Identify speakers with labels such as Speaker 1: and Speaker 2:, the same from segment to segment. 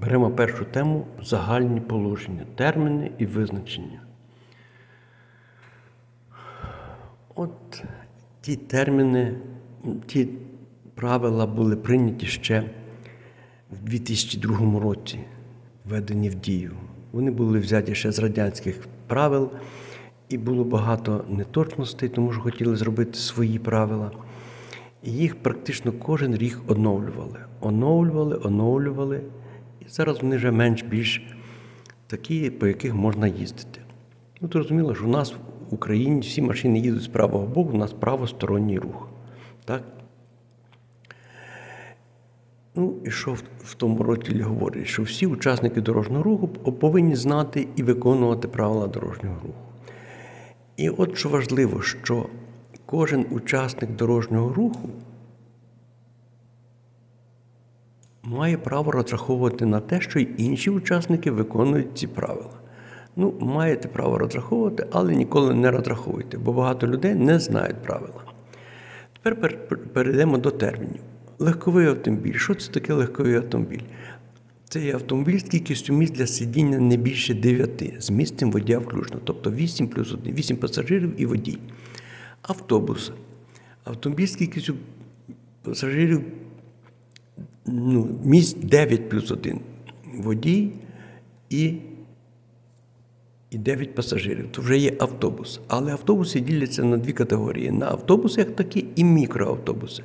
Speaker 1: Беремо першу тему загальні положення, терміни і визначення. От ті терміни, ті правила були прийняті ще в 2002 році, введені в дію. Вони були взяті ще з радянських правил, і було багато неточностей, тому що хотіли зробити свої правила. І їх практично кожен рік оновлювали. Оновлювали, оновлювали. Зараз вони вже менш-більш такі, по яких можна їздити. Ну, зрозуміло, що у нас в Україні всі машини їдуть з правого боку, у нас правосторонній рух. Так? Ну, і що в, в тому розділі говорить, що всі учасники дорожнього руху повинні знати і виконувати правила дорожнього руху. І от що важливо, що кожен учасник дорожнього руху має право розраховувати на те, що й інші учасники виконують ці правила. Ну, маєте право розраховувати, але ніколи не розраховуйте, бо багато людей не знають правила. Тепер перейдемо до термінів. Легковий автомобіль. Що це таке легковий автомобіль? Це є автомобіль з кількістю місць для сидіння не більше 9, з місцем водія включно, тобто 8 плюс 1, 8 пасажирів і водій. Автобус. Автомобіль з кількістю пасажирів ну, місць 9 плюс 1. Водій і, і 9 пасажирів. То вже є автобус. Але автобуси діляться на дві категорії: на автобуси як такі і мікроавтобуси.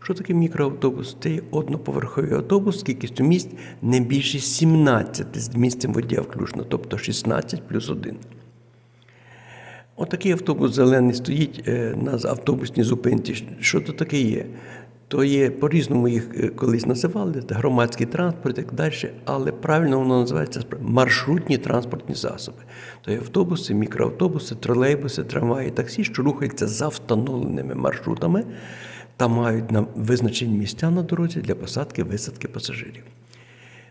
Speaker 1: Що таке мікроавтобус? Це є одноповерховий автобус з кількістю місць не більше 17 з місцем водія включно, тобто 16 плюс 1. Отакий автобус зелений стоїть е, на автобусній зупинці. Що то таке є? То є по-різному їх е, колись називали, громадський транспорт і так далі, але правильно воно називається маршрутні транспортні засоби. То є автобуси, мікроавтобуси, тролейбуси, трамваї, таксі, що рухаються за встановленими маршрутами та мають на визначені місця на дорозі для посадки висадки пасажирів.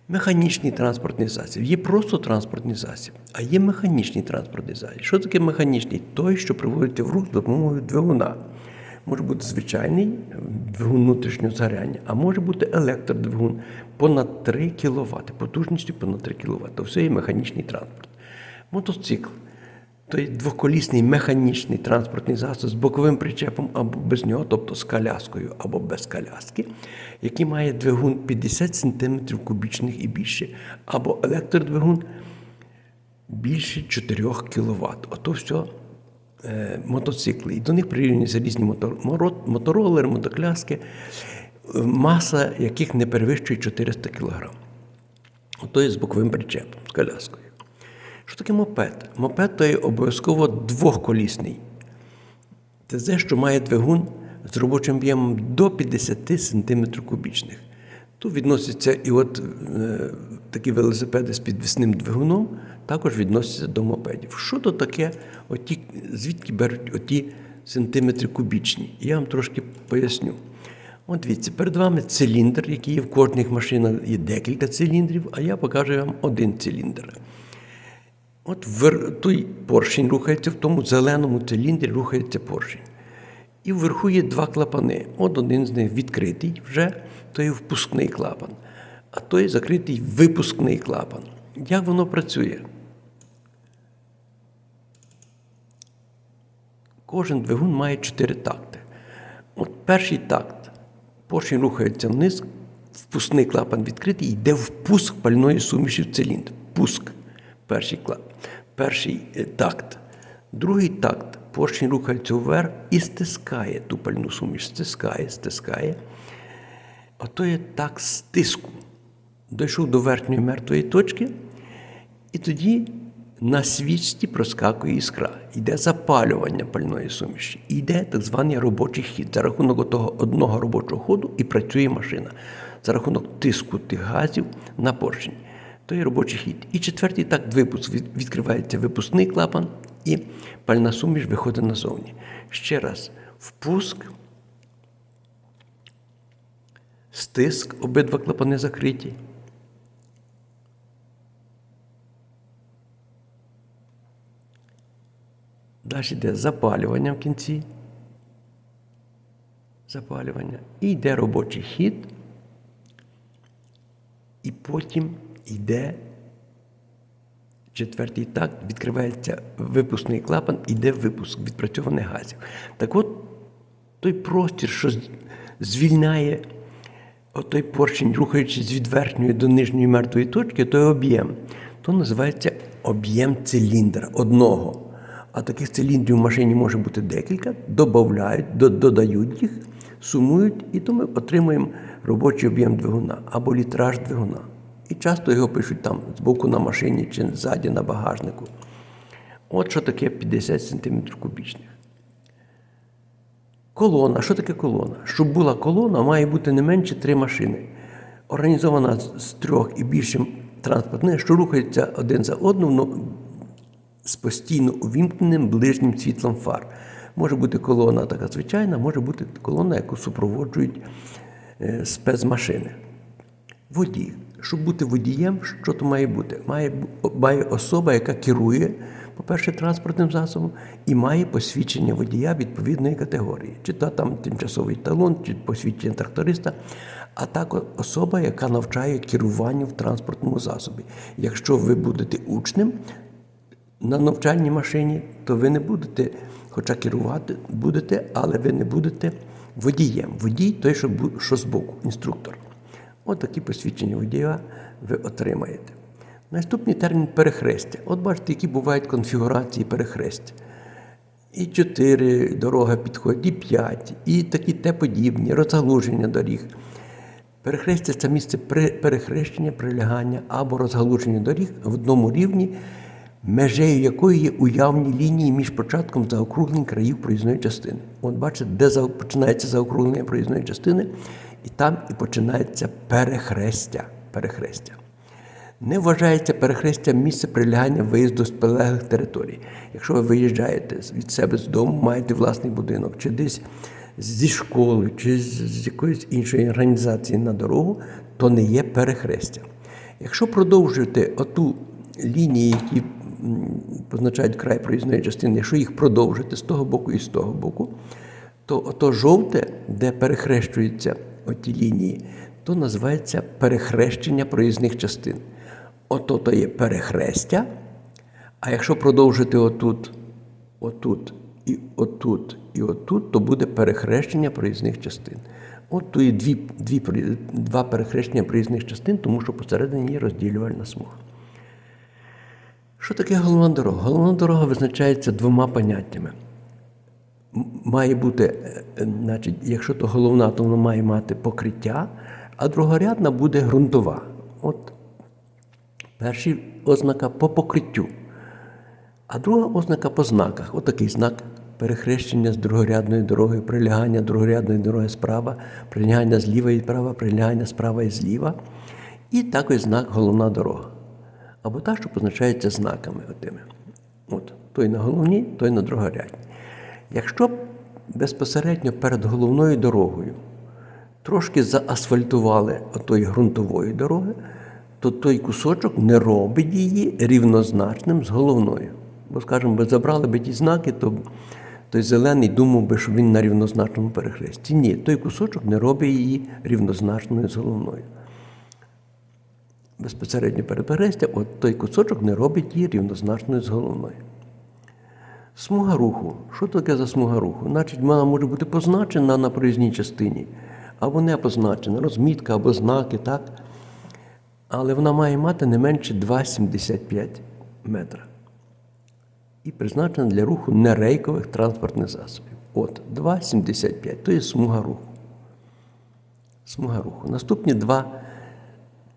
Speaker 1: Механічний транспортний засіб. Є просто транспортний засіб, а є механічний транспортний засіб. Що таке механічний? Той, що приводиться в рух за допомогою двигуна. Може бути звичайний двигун внутрішнього згоряння, а може бути електродвигун понад 3 кВт, потужністю понад 3 кВт. То все є механічний транспорт. Мотоцикл. Той двоколісний механічний транспортний засіб з боковим причепом або без нього, тобто з коляскою або без коляски, який має двигун 50 см кубічних і більше, або електродвигун більше 4 кВт. Ото все мотоцикли. І до них прирівнюються різні мотор, моторолери, мотокляски, е, маса яких не перевищує 400 кг. Ото є з боковим причепом, з коляскою. Що таке мопед? Мопед то є обов'язково двохколісний. Це те, що має двигун з робочим об'ємом до 50 см кубічних. Тут відносяться і от е, такі велосипеди з підвісним двигуном також відносяться до мопедів. Що то таке, оті, звідки беруть оті сантиметри кубічні? Я вам трошки поясню. От дивіться, перед вами циліндр, який є в кожних машинах, є декілька циліндрів, а я покажу вам один циліндр. От вер... той поршень рухається в тому зеленому циліндрі рухається поршень. І вверху є два клапани. От один з них відкритий вже, то є впускний клапан, а той закритий випускний клапан. Як воно працює? Кожен двигун має чотири такти. От перший такт. Поршень рухається вниз, впускний клапан відкритий, йде впуск пальної суміші в циліндр. Пуск. Перший, клап, перший е, такт. Другий такт. Поршень рухається вверх і стискає ту пальну суміш. Стискає, стискає. Ото є так стиску. Дійшов до верхньої мертвої точки, і тоді на свічці проскакує іскра. Йде запалювання пальної суміші. Йде так званий робочий хід. За рахунок того одного робочого ходу і працює машина. За рахунок тиску тих газів на поршень. То є робочий хід. І четвертий так випуск. Відкривається випускний клапан, і пальна суміш виходить назовні. Ще раз, впуск, стиск, обидва клапани закриті. Далі йде запалювання в кінці. Запалювання. І йде робочий хід. І потім йде четвертий такт, відкривається випускний клапан, йде випуск відпрацьованих газів. Так от той простір, що звільняє отой поршень, рухаючись від верхньої до нижньої мертвої точки, той об'єм, то називається об'єм циліндра одного. А таких циліндрів в машині може бути декілька, додають, додають їх, сумують, і то ми отримуємо робочий об'єм двигуна або літраж двигуна. І часто його пишуть там збоку на машині чи ззаді на багажнику. От що таке 50 см кубічних. Колона. Що таке колона? Щоб була колона, має бути не менше три машини. Організована з з трьох і більшим транспортних, що рухаються один за одним ну, з постійно увімкненим ближнім світлом фар. Може бути колона така звичайна, може бути колона, яку супроводжують е, спецмашини. Водій. Щоб бути водієм, що то має бути? Має, має особа, яка керує, по-перше, транспортним засобом, і має посвідчення водія відповідної категорії. Чи то там тимчасовий талон, чи посвідчення тракториста, а також особа, яка навчає керуванню в транспортному засобі. Якщо ви будете учнем на навчальній машині, то ви не будете, хоча керувати будете, але ви не будете водієм. Водій той, що, що збоку, інструктор. От такі посвідчення водія ви отримаєте. Наступний термін перехрестя. От бачите, які бувають конфігурації перехрестя. І чотири дороги підходять, і п'ять, і такі те подібні, розгалуження доріг. Перехрестя це місце перехрещення, прилягання або розгалуження доріг в одному рівні, межею якої є уявні лінії між початком заокруглень країв проїзної частини. От бачите, де починається заокруглення проїзної частини, і там і починається перехрестя. перехрестя. Не вважається перехрестя місце прилягання виїзду з прилеглих територій. Якщо ви виїжджаєте від себе з дому, маєте власний будинок, чи десь зі школи, чи з, якоїсь іншої організації на дорогу, то не є перехрестя. Якщо продовжуєте оту лінії, які позначають край проїзної частини, якщо їх продовжити з того боку і з того боку, то ото жовте, де перехрещуються оті лінії, то називається перехрещення проїзних частин. Ото то є перехрестя. А якщо продовжити отут, отут і отут, і отут, то буде перехрещення проїзних частин. От то є дві, дві, два перехрещення проїзних частин, тому що посередині є розділювальна смуга. Що таке головна дорога? Головна дорога визначається двома поняттями. Має бути, е, е, значить, якщо то головна, то вона має мати покриття, а другорядна буде ґрунтова. От перша ознака по покриттю, а друга ознака по знаках. Отакий знак перехрещення з другорядної дороги, прилягання другорядної дороги справа, прилягання зліва і справа, прилягання справа і зліва. І також знак головна дорога. Або та, що позначається знаками отими. От, той на головній, той на другорядній. Якщо безпосередньо перед головною дорогою трошки заасфальтували отої ґрунтової дороги, то той кусочок не робить її рівнозначним з головною. Бо, скажімо, би забрали би ті знаки, то той зелений думав би, що він на рівнозначному перехресті. Ні, той кусочок не робить її рівнозначною з головною. Безпосередньо перед от той кусочок не робить її рівнозначною з головною. Смуга руху. Що таке за смуга руху? Значить, вона може бути позначена на проїзній частині, або не позначена, розмітка або знаки, так? Але вона має мати не менше 2,75 метра. І призначена для руху нерейкових транспортних засобів. От 2,75 то є смуга руху. Смуга руху. Наступні два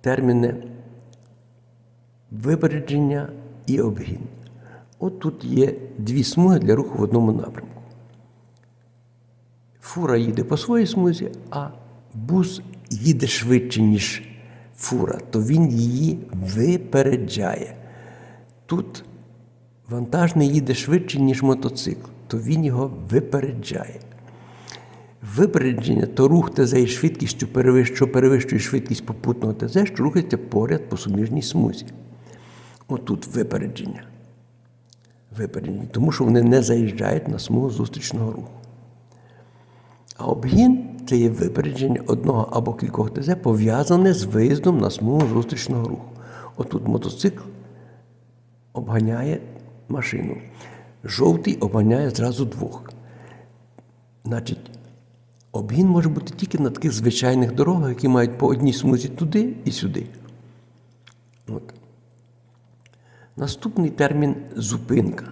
Speaker 1: терміни випередження і обгін. От тут є дві смуги для руху в одному напрямку. Фура їде по своїй смузі, а бус їде швидше, ніж фура, то він її випереджає. Тут вантажний їде швидше, ніж мотоцикл, то він його випереджає. Випередження то рух ТЗ із швидкістю, що перевищує швидкість попутного ТЗ, що рухається поряд по суміжній смузі. Отут випередження. Випередження, тому що вони не заїжджають на смугу зустрічного руху. А обгін це є випередження одного або кількох ТЗ, пов'язане з виїздом на смугу зустрічного руху. Отут мотоцикл обганяє машину. Жовтий обганяє зразу двох. Значить, обгін може бути тільки на таких звичайних дорогах, які мають по одній смузі туди і сюди. От. Наступний термін зупинка.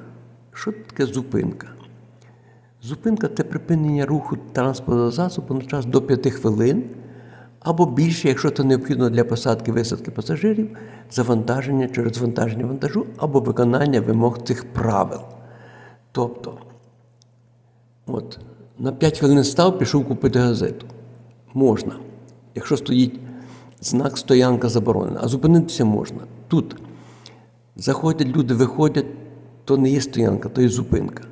Speaker 1: Що таке зупинка? Зупинка це припинення руху транспортного засобу на час до 5 хвилин або більше, якщо це необхідно для посадки висадки пасажирів, завантаження чи розвантаження вантажу або виконання вимог цих правил. Тобто, от, на 5 хвилин став, пішов купити газету. Можна. Якщо стоїть знак стоянка заборонена, а зупинитися можна. Тут заходять люди, виходять, то не є стоянка, то є зупинка.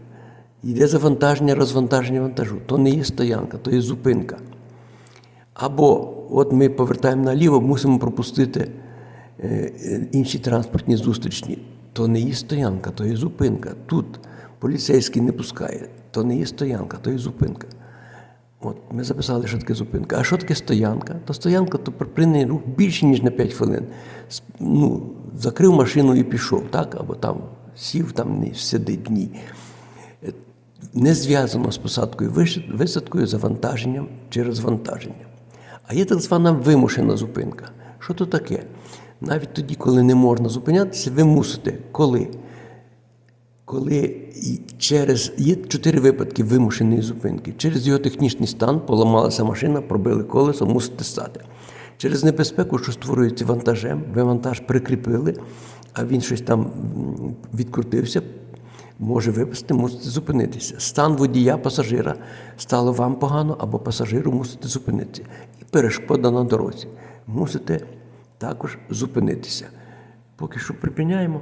Speaker 1: Йде завантаження, розвантаження вантажу, то не є стоянка, то є зупинка. Або от ми повертаємо наліво, мусимо пропустити е, інші транспортні зустрічні. То не є стоянка, то є зупинка. Тут поліцейський не пускає, то не є стоянка, то є зупинка. От ми записали, що таке зупинка. А що таке стоянка? То стоянка то припинений рух більше, ніж на 5 хвилин. Ну, закрив машину і пішов, так? Або там сів, там не сидить ні. Е, Не зв'язано з посадкою, висадкою, завантаженням чи розвантаженням. А є так звана вимушена зупинка. Що то таке? Навіть тоді, коли не можна зупинятися, ви мусите, коли коли через є чотири випадки вимушеної зупинки. Через його технічний стан поламалася машина, пробили колесо, мусите стати. Через небезпеку, що створюється вантажем, ви вантаж прикріпили, а він щось там відкрутився, може випасти, мусите зупинитися. Стан водія, пасажира стало вам погано, або пасажиру мусите зупинитися. І перешкода на дорозі. Мусите також зупинитися. Поки що припиняємо.